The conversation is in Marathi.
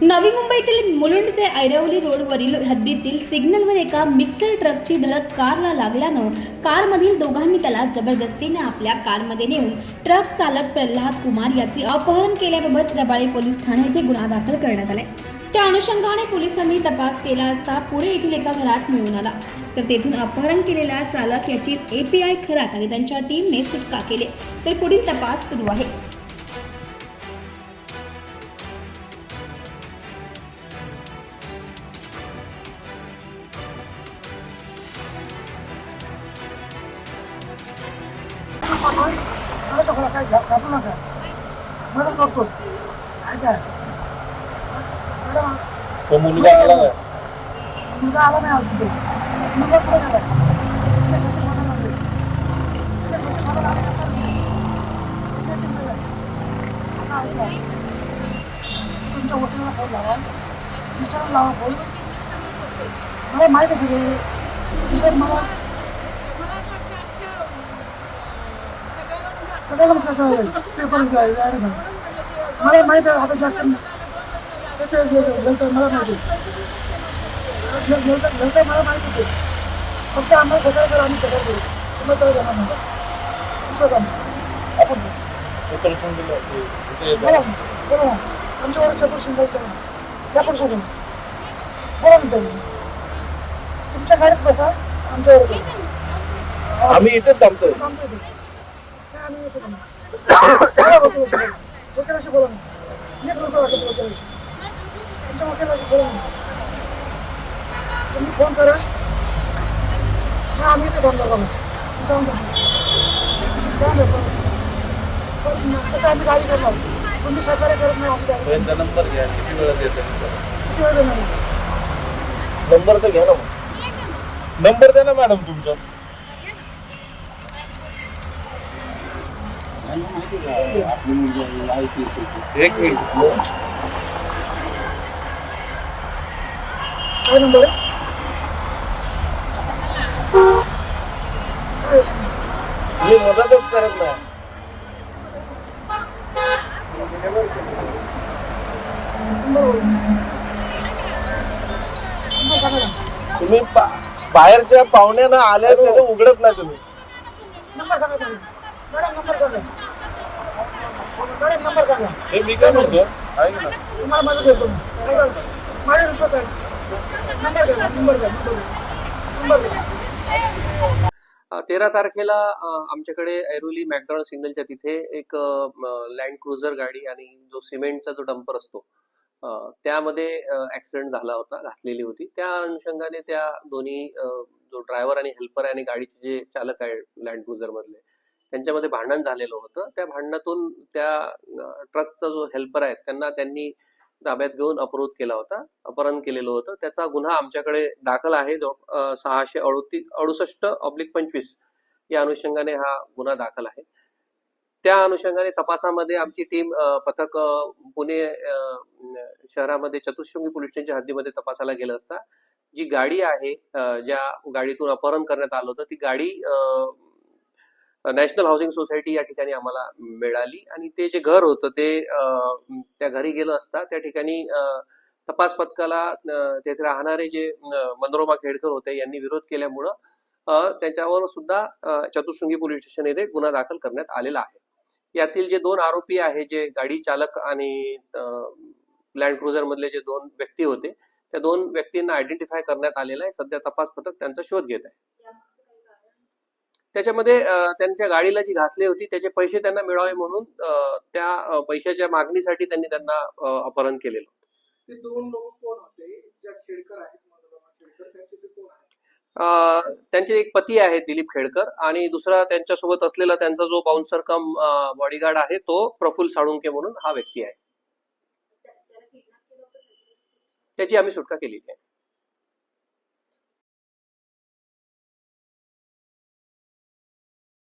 नवी मुंबईतील मुलुंड ते ऐरवली रोडवरील हद्दीतील सिग्नलवर एका मिक्सर ट्रकची धडक कारला लागल्यानं कारमधील दोघांनी त्याला जबरदस्तीने आपल्या कारमध्ये नेऊन ट्रक चालक प्रल्हाद कुमार याचे अपहरण केल्याबाबत रबाळे पोलीस ठाणे येथे गुन्हा दाखल करण्यात आलाय. त्या अनुषंगाने पोलिसांनी तपास केला असता पुणे येथील एका घरात मिळून आला. तर तेथून अपहरण केलेला चालक याची एपीआय खरात आणि त्यांच्या टीमने सुटका केली. तर पुढील तपास सुरू आहे. तो मुलगा आला काय मुलगा आला नाही अजून तो मुलगा पुढे गेलाय त्याच्या घरचे मदत लागले त्याच्या घरचे मदत आल्यानंतर पुण्यात गेलाय. आता ऐका तुमच्या वकिलाला फोन लावा विचारायला लावा फोन मला माहीत आहे सगळे सगळे मला कळलं पेपर जाहीर झाला मला माहिती आहे आता जास्त ते ते जे- जे गेलं मला माहिती आहे. जे- गेलं गेलं मला माहिती होते फक्त आम्हाला सगळं करा आम्ही सगळं करू तुम्हाला तरी जाणार नाही. विश्वास आम्ही आपण बोला बोला ना. आमच्यावर चतुर पण सोडून बोला त्यांनी तुमच्या गाडीत बसा. आमच्यावर. आम्ही इथेच थांबतोय. आम्ही येतो त्यांना. बोला वकिलाशी. नीट वाटत वकिलाशी. तुमच्या वकिलाशी बोला. तुम्ही फोन करा नाही आम्ही इथे थांबणार बघा जाऊन द्या जाऊन द्या बघा. पण तसं आम्ही गाडी करणार तुम्ही सहकार्य करत नाही आम्ही गाडी त्यांचा नंबर घ्या किती वेळ देणार? नंबर तर घ्या ना मग. नंबर द्या ना मॅडम तुमचा एक मिनिट काय नंबर आहे काय? मी मदतच करत नाही. तुम्ही बाहेरच्या पाहुण्यांना आल्या त्याने उघडत नाही तुम्ही नंबर सांगा मॅडम मॅडम नंबर सांगा. मॅडम नंबर सांगा. हे मी काय म्हणतो? ऐक ना तुम्हाला मदत करतो मी. काय करा माझा विश्वास आहे. नंबर द्या नंबर द्या नंबर द्या नंबर द्या अ, तेरा तारखेला आमच्याकडे ऐरोली मॅकडॉनल्ड सिग्नलच्या तिथे एक लँड क्रुझर गाडी आणि जो सिमेंटचा जो डंपर असतो अ, त्यामध्ये ऍक्सिडेंट झाला होता घासलेली होती. त्या अनुषंगाने त्या दोन्ही जो ड्रायव्हर आणि हेल्पर आहे आणि गाडीचे जे चालक आहे लँड क्रुझर मधले त्यांच्यामध्ये भांडण झालेलं होतं. त्या भांडणातून त्या ट्रकचा जो हेल्पर आहे त्यांना त्यांनी ताब्यात घेऊन अपरोध केला होता अपहरण केलेलं होतं. त्याचा गुन्हा आमच्याकडे दाखल आहे. जो सहाशे अडोतीस अडुसष्ट ऑब्लिक पंचवीस या अनुषंगाने हा गुन्हा दाखल आहे. त्या अनुषंगाने तपासामध्ये आमची टीम पथक पुणे शहरामध्ये चतुश्रृंगी पोलीस स्टेशनच्या हद्दीमध्ये तपासाला गेलं असता जी गाडी आहे ज्या गाडीतून अपहरण करण्यात आलं होतं ती गाडी नॅशनल हाऊसिंग सोसायटी या ठिकाणी आम्हाला मिळाली आणि ते जे घर होतं ते त्या घरी गेलं असता त्या ठिकाणी तपास पथकाला तेथे राहणारे जे मनोरमा खेडकर होते यांनी विरोध केल्यामुळं त्याच्यावर सुद्धा चतुर्शृंगी पोलीस स्टेशन येथे गुन्हा दाखल करण्यात आलेला आहे. यातील जे दोन आरोपी आहे जे गाडी चालक आणि लँड क्रुझर मधले जे दोन व्यक्ती होते त्या दोन व्यक्तींना आयडेंटिफाय करण्यात आलेलं आहे. सध्या तपास पथक त्यांचा शोध घेत आहे. त्याच्यामध्ये त्यांच्या गाडीला जी घासली होती त्याचे पैसे त्यांना मिळावे म्हणून त्या पैशाच्या मागणीसाठी त्यांनी त्यांना अपहरण केलेलं होतं. ते दोन लोक कोण होते? ज्या खेडकर आहेत मनोरमा खेडकर त्यांचे एक पती आहेत दिलीप खेडकर आणि दुसरा त्यांच्यासोबत असलेला त्यांचा जो बाउन्सर कम बॉडीगार्ड आहे तो प्रफुल्ल साळुंके म्हणून हा व्यक्ती आहे. त्याची आम्ही सुटका केलेली आहे.